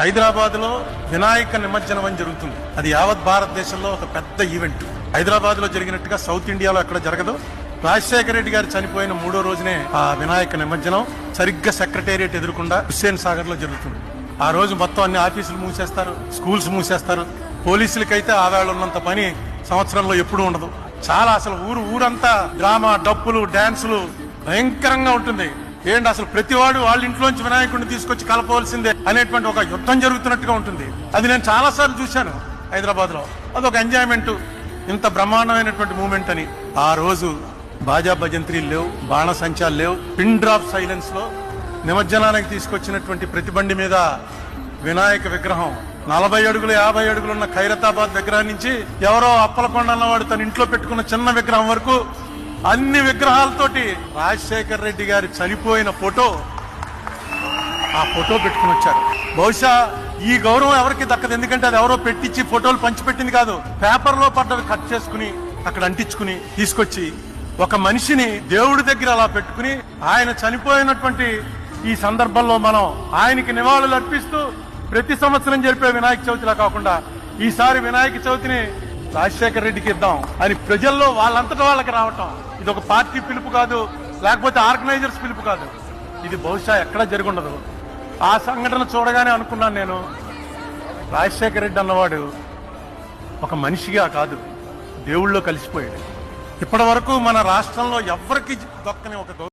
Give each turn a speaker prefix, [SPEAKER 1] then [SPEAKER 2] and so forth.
[SPEAKER 1] హైదరాబాద్లో వినాయక నిమజ్జనం అని జరుగుతుంది. అది యావత్ భారతదేశంలో ఒక పెద్ద ఈవెంట్. హైదరాబాద్లో జరిగినట్టుగా సౌత్ ఇండియాలో ఎక్కడ జరగదు. రాజశేఖర రెడ్డి గారు చనిపోయిన మూడో రోజునే ఆ వినాయక నిమజ్జనం సరిగ్గా సెక్రటేరియట్ ఎదురకుండా హుస్సేన్ సాగర్లో జరుగుతుంది. ఆ రోజు మొత్తం అన్ని ఆఫీసులు మూసేస్తారు స్కూల్స్ మూసేస్తారు. పోలీసులకైతే ఆవేళ ఉన్నంత పని సంవత్సరంలో ఎప్పుడూ ఉండదు. చాలా అసలు ఊరు ఊరంతా డ్రామా డప్పులు డాన్సులు భయంకరంగా ఉంటుంది. ఏంటి అసలు ప్రతివాడు వాళ్ళ ఇంట్లోంచి వినాయకుడిని తీసుకొచ్చి కలపవలసిందే అనేటువంటి ఒక యుద్ధం జరుగుతున్నట్టుగా ఉంటుంది. అది నేను చాలా సార్లు చూశాను హైదరాబాద్లో అదొక ఎంజాయ్మెంట్ ఇంత బ్రహ్మాండమైనటువంటి మూమెంట్ అని. ఆ రోజు బాజా భజంత్రీలు లేవు బాణసంచాలు లేవు పిన్ డ్రాప్ సైలెన్స్లో నిమజ్జనానికి తీసుకొచ్చినటువంటి ప్రతిబండి మీద వినాయక విగ్రహం. నలభై అడుగులు యాభై అడుగులు ఉన్న ఖైరతాబాద్ విగ్రహం నుంచి ఎవరో అప్పలకొండ అన్నవాడు తన ఇంట్లో పెట్టుకున్న చిన్న విగ్రహం వరకు అన్ని విగ్రహాలతోటి రాజశేఖర్ రెడ్డి గారి చనిపోయిన ఫోటో ఆ ఫోటో పెట్టుకుని వచ్చారు. బహుశా ఈ గౌరవం ఎవరికి దక్కదు ఎందుకంటే అది ఎవరో పెట్టించి ఫోటోలు పంచిపెట్టింది కాదు. పేపర్లో పడ్డవి కట్ చేసుకుని అక్కడ అంటించుకుని తీసుకొచ్చి ఒక మనిషిని దేవుడి దగ్గర అలా పెట్టుకుని ఆయన చనిపోయినటువంటి ఈ సందర్భంలో మనం ఆయనకి నివాళులు అర్పిస్తూ ప్రతి సంవత్సరం జరిపే వినాయక చవితిలా కాకుండా ఈసారి వినాయక చవితిని రాజశేఖర రెడ్డికి ఇద్దాం అని ప్రజల్లో వాళ్ళంతటా వాళ్ళకి రావటం. ఇది ఒక పార్టీ పిలుపు కాదు లేకపోతే ఆర్గనైజర్స్ పిలుపు కాదు. ఇది బహుశా ఎక్కడా జరుగుండదు. ఆ సంఘటన చూడగానే అనుకున్నాను నేను. రాజశేఖర రెడ్డి అన్నవాడు ఒక మనిషిగా కాదు దేవుళ్ళో కలిసిపోయాడు. ఇప్పటి వరకు మన రాష్ట్రంలో ఎవ్వరికి దొక్కని ఒక